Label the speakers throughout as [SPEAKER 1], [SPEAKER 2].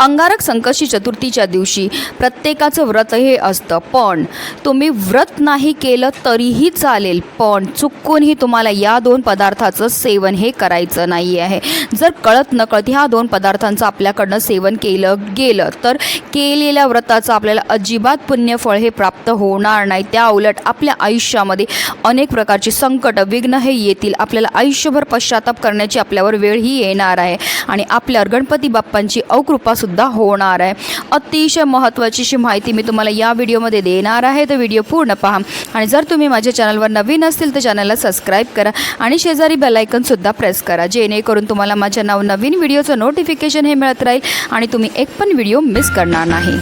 [SPEAKER 1] अंगारक संकष्टी चतुर्थीच्या दिवशी प्रत्येकाचं व्रत हे असतं. पण तुम्ही व्रत नाही केलं तरीही चालेल पण चुकूनही तुम्हाला या दोन पदार्थाचं सेवन हे करायचं नाही आहे. जर कळत नकळत ह्या दोन पदार्थांचं आपल्याकडनं सेवन केलं गेलं तर केलेल्या व्रताचं आपल्याला अजिबात पुण्यफळ हे प्राप्त होणार नाही. त्या उलट आपल्या आयुष्यामध्ये अनेक प्रकारची संकट विघ्न हे येतील. आपल्याला आयुष्यभर पश्चाताप करण्याची आपल्यावर वेळ ही येणार आहे. आणि आपल्यावर गणपती बाप्पांची सुद्धा होणार आहे. अतिशय महत्त्वाची अशी माहिती मी तुम्हाला या व्हिडिओमध्ये देणार आहे. तर व्हिडिओ पूर्ण पहा. आणि जर तुम्ही माझ्या चॅनलवर नवीन असतील तर चॅनलला सबस्क्राईब करा आणि शेजारी बेलायकनसुद्धा प्रेस करा जेणेकरून तुम्हाला माझ्या नाव नवीन व्हिडिओचं नोटिफिकेशन हे मिळत राहील आणि तुम्ही एक पण व्हिडिओ मिस करणार नाही.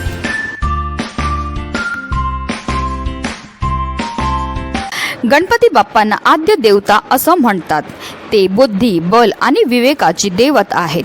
[SPEAKER 1] गणपती बाप्पांना आद्य देवता असं म्हणतात. ते बुद्धी बल आणि विवेकाची देवत आहेत.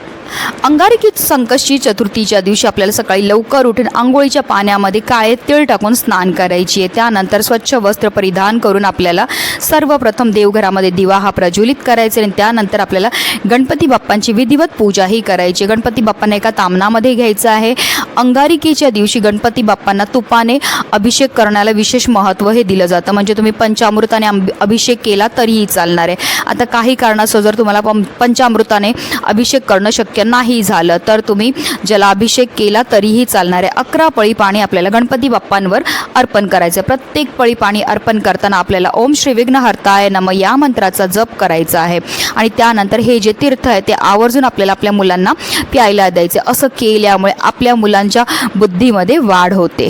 [SPEAKER 1] अंगारकी संकष्टी चतुर्थीच्या दिवशी आपल्याला सकाळी लवकर उठून आंघोळीच्या पाण्यामध्ये काळे तीळ टाकून स्नान करायची आहे. त्यानंतर स्वच्छ वस्त्र परिधान करून आपल्याला सर्वप्रथम देवघरामध्ये दिवा हा प्रज्वलित करायचा आणि त्यानंतर आपल्याला गणपती बाप्पांची विधिवत पूजाही करायची गणपती बाप्पांना एका तामणामध्ये घ्यायचं आहे. अंगारिकेच्या दिवशी गणपती बाप्पांना तुपाने अभिषेक करण्याला विशेष महत्त्व हे दिलं जातं. म्हणजे तुम्ही पंचामृताने अभिषेक केला तरीही चालणार आहे. आता काही कारणास्तव जर तुम्हाला पंचामृताने अभिषेक करणं शक्य नाही झालं तर तुम्ही जलाभिषेक केला तरीही चालणार आहे. अकरा पळी पाणी आपल्याला गणपती बाप्पांवर अर्पण करायचं प्रत्येक पळी पाणी अर्पण करताना आपल्याला ओम श्री विघ्नहर्ताय नम या मंत्राचा जप करायचा आहे. आणि त्यानंतर हे जे तीर्थ आहे ते आवर्जून आपल्याला आपल्या मुलांना प्यायला द्यायचे असं केल्यामुळे आपल्या मुलांच्या बुद्धीमध्ये वाढ होते.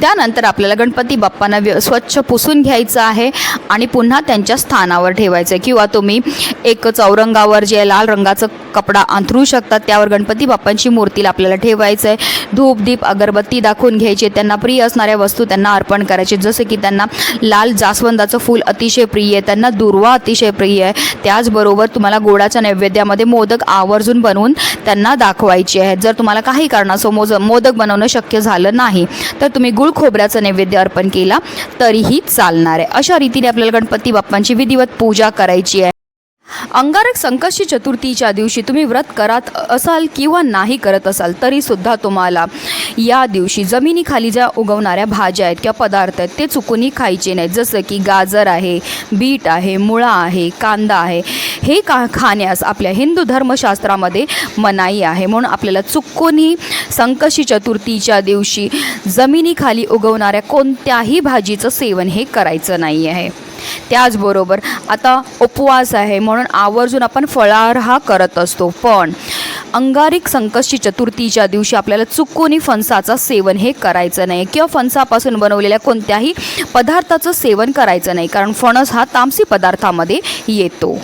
[SPEAKER 1] त्यानंतर आपल्याला गणपती बाप्पांना व्य स्वच्छ पुसून घ्यायचं आहे आणि पुन्हा त्यांच्या स्थानावर ठेवायचं आहे. किंवा तुम्ही एक चौरंगावर जे लाल रंगाचं कपडा अंथरू शकतात त्यावर गणपती बाप्पांची मूर्तीला आपल्याला ठेवायचं आहे धूप दीप अगरबत्ती दाखवून घ्यायची त्यांना प्रिय असणाऱ्या वस्तू त्यांना अर्पण करायचे जसं की त्यांना लाल जास्वंदाचं फूल अतिशय प्रिय आहे. त्यांना दुर्वा अतिशय प्रिय आहे. त्याचबरोबर तुम्हाला गोडाच्या नैवेद्यामध्ये मोदक आवर्जून बनवून त्यांना दाखवायचे आहेत. जर तुम्हाला काही कारणासो मोज मोदक बनवणं शक्य झालं नाही तर तुम्ही गुळ खोबऱ्याचा नैवेद्य अर्पण केला तरीही चालणार आहे. अशा रीतीने आपल्याला गणपती बाप्पांची विधिवत पूजा करायची आहे. अंगारक संकष्टी चतुर्थीच्या दिवशी तुम्ही व्रत करत असाल किंवा नाही करत असाल तरीसुद्धा तुम्हाला या दिवशी जमिनीखाली ज्या उगवणाऱ्या भाज्या आहेत किंवा पदार्थ आहेत ते चुकूनही खायचे नाहीत. जसं की गाजर आहे बीट आहे मुळा आहे कांदा आहे हे का खाण्यास आपल्या हिंदू धर्मशास्त्रामध्ये मनाई आहे. म्हणून आपल्याला चुकूनही संकष्टी चतुर्थीच्या दिवशी जमिनीखाली उगवणाऱ्या कोणत्याही भाजीचं सेवन हे करायचं नाही आहे. त्याचबरोबर आता उपवास आहे म्हणून आवर्जून आपण फळाहार हा करत असतो. पण अंगारिक संकष्टी चतुर्थीच्या दिवशी आपल्याला चुकूनही फणसाचं सेवन हे करायचं नाही किंवा फणसापासून बनवलेल्या कोणत्याही पदार्थाचं सेवन करायचं नाही कारण फणस हा तामसी पदार्थामध्ये येतो.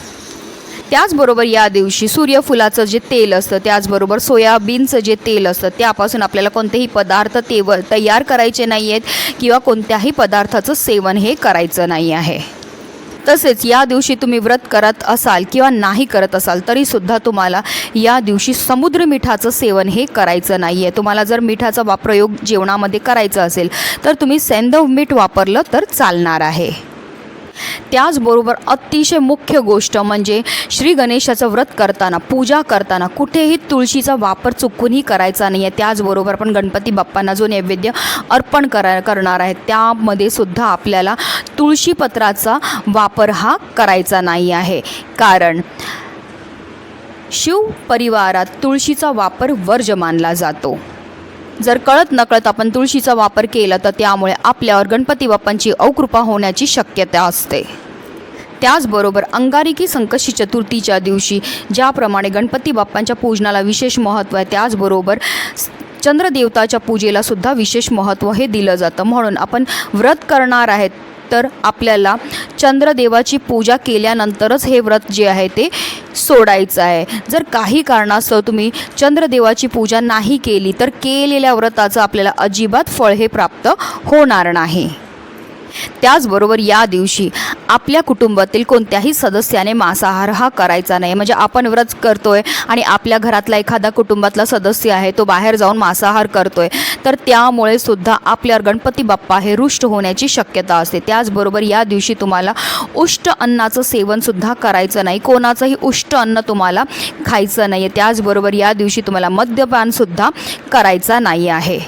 [SPEAKER 1] त्याचबरोबर या दिवशी सूर्यफुलाचं जे तेल असतं त्याचबरोबर सोयाबीनचं जे तेल असतं त्यापासून आपल्याला कोणतेही पदार्थ तेव तयार करायचे नाही आहेत किंवा कोणत्याही पदार्थाचं सेवन हे करायचं नाही आहे. तसेच या दिवशी तुम्ही व्रत करत असाल किंवा नाही करत असाल तरीसुद्धा तुम्हाला या दिवशी समुद्र मिठाचं सेवन हे करायचं नाही आहे तुम्हाला जर मिठाचा वाप्रयोग जेवणामध्ये करायचा असेल तर तुम्ही सेंदव मीठ वापरलं तर चालणार आहे. त्याचबरोबर अतिशय मुख्य गोष्ट म्हणजे श्री गणेशाचं व्रत करताना पूजा करताना कुठेही तुळशीचा वापर चुकूनही करायचा नाही आहे त्याचबरोबर आपण गणपती बाप्पांना जो नैवेद्य अर्पण करा करणार आहे त्यामध्ये सुद्धा आपल्याला तुळशीपत्राचा वापर हा करायचा नाही आहे. कारण शिव परिवारात तुळशीचा वापर वर्ज मानला जातो. जर कळत नकळत आपण तुळशीचा वापर केला तर त्यामुळे आपल्यावर गणपती बाप्पांची अवकृपा होण्याची शक्यता असते. त्याचबरोबर अंगारिकी संकष्टी चतुर्थीच्या दिवशी ज्याप्रमाणे गणपती बाप्पांच्या पूजनाला विशेष महत्त्व आहे त्याचबरोबर चंद्रदेवताच्या पूजेला सुद्धा विशेष महत्त्व हे दिलं जातं. म्हणून आपण व्रत करणार आहेत तर आपल्याला चंद्रदेवाची पूजा केल्यानंतरच हे व्रत जे आहे ते सोडायचं आहे. जर काही कारणास्तव तुम्ही चंद्रदेवाची पूजा नाही केली तर केलेल्या व्रताचं आपल्याला अजिबात फळ हे प्राप्त होणार नाही. त्याचबरोबर या दिवशी आपल्या कुटुंबातील कोणत्याही सदस्याने मांसाहार हा करायचा नाही. म्हणजे आपण व्रत करतोय आणि आपल्या घरातला एखादा कुटुंबातला सदस्य आहे तो बाहेर जाऊन मांसाहार करतोय तर त्यामुळे सुद्धा आपल्यावर गणपती बाप्पा हे रुष्ट होण्याची शक्यता असते. त्याचबरोबर या दिवशी तुम्हाला उष्ट अन्नाचं सेवनसुद्धा करायचं नाही. कोणाचंही उष्ट अन्न तुम्हाला खायचं नाही आहे त्याचबरोबर या दिवशी तुम्हाला मद्यपानसुद्धा करायचा नाही आहे.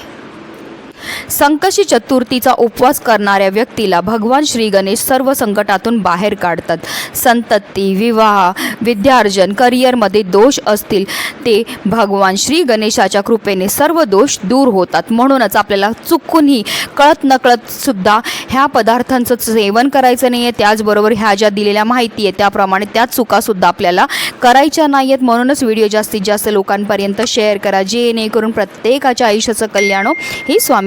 [SPEAKER 1] संकशी चतुर्थीचा उपवास करणाऱ्या व्यक्तीला भगवान श्री गणेश सर्व संकटातून बाहेर काढतात. संतती विवाह विद्यार्जन करिअरमध्ये दोष असतील ते भगवान श्री गणेशाच्या कृपेने सर्व दोष दूर होतात. म्हणूनच आपल्याला चुकूनही कळत नकळत सुद्धा ह्या पदार्थांचं सेवन करायचं नाही आहे त्याचबरोबर ह्या ज्या दिलेल्या माहिती आहे त्याप्रमाणे त्या चुकासुद्धा आपल्याला करायच्या नाही आहेत म्हणूनच व्हिडिओ जास्तीत जास्त लोकांपर्यंत शेअर करा. जेणेकरून प्रत्येकाच्या आयुष्याचं कल्याण हो. ही स्वामी